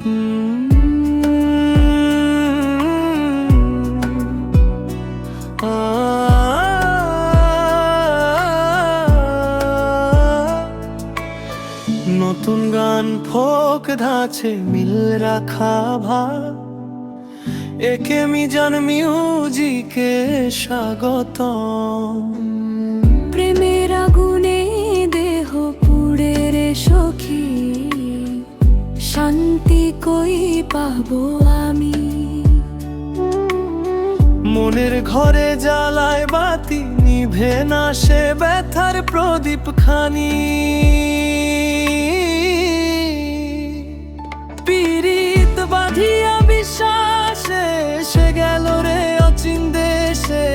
নতুন গান ফোক ধাছে মিল রাখা ভা একে মিজান মিউজিকে স্বাগত পাবো আমি। মনের ঘরে জ্বালায় বাতি, নিভে না সে ব্যথার প্রদীপ খানি। পীড়িত বাঁধিয়া বিশ্বাসে, সে গেল রে অচিন দেশে।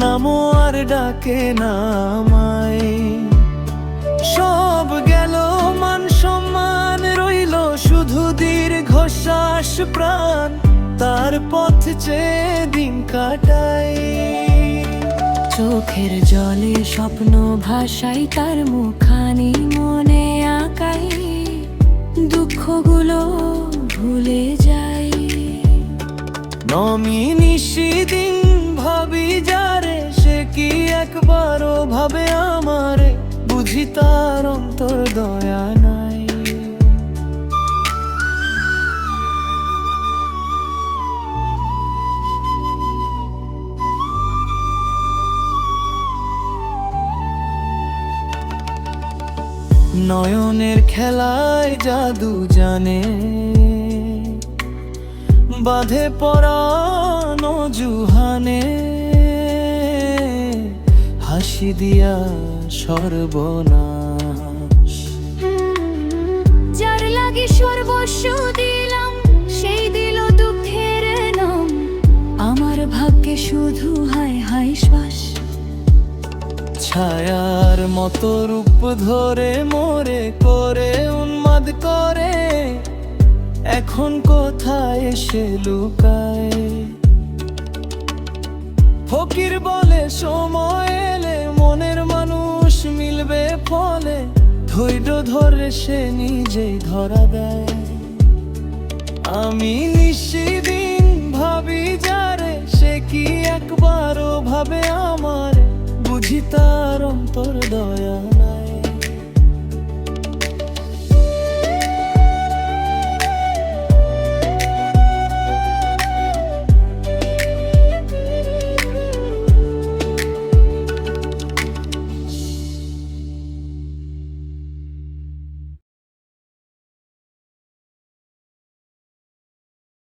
নামো আর ডাকে নামাই দীর্ঘশ্বাস প্রাণ, তার পথ চেয়ে দিন কাটাই চোখের জলে স্বপ্ন ভাষাই তার মুখানি মনে আঁকাই দুঃখগুলো ভুলে যাই নমি নিশিদিন ভাবি, যারে সে কি একবারও ভাবে আমারে? বুঝি তার অন্তর নয়নের খেলায় জাদু জানে। বাঁধে পরানো জুহানে হাসি দিয়া সর্বনাশ। যার লাগে সর্বস্ব দিলাম, সেই দিল দুঃখের নাম। আমার ভাগ্যে শুধু হায় হায় শ্বাস। ছায়ার মতো রূপ ধরে মোরে, করে উন্মাদ করে। এখন কোথায় এসে লুকায়? ফকির বলে, সময় এলে মনের মানুষ মিলবে ফলে। ধৈর্য ধরে সে নিজেই ধরা দেয়। আমি নিশিদিন তার অন্তর দয়া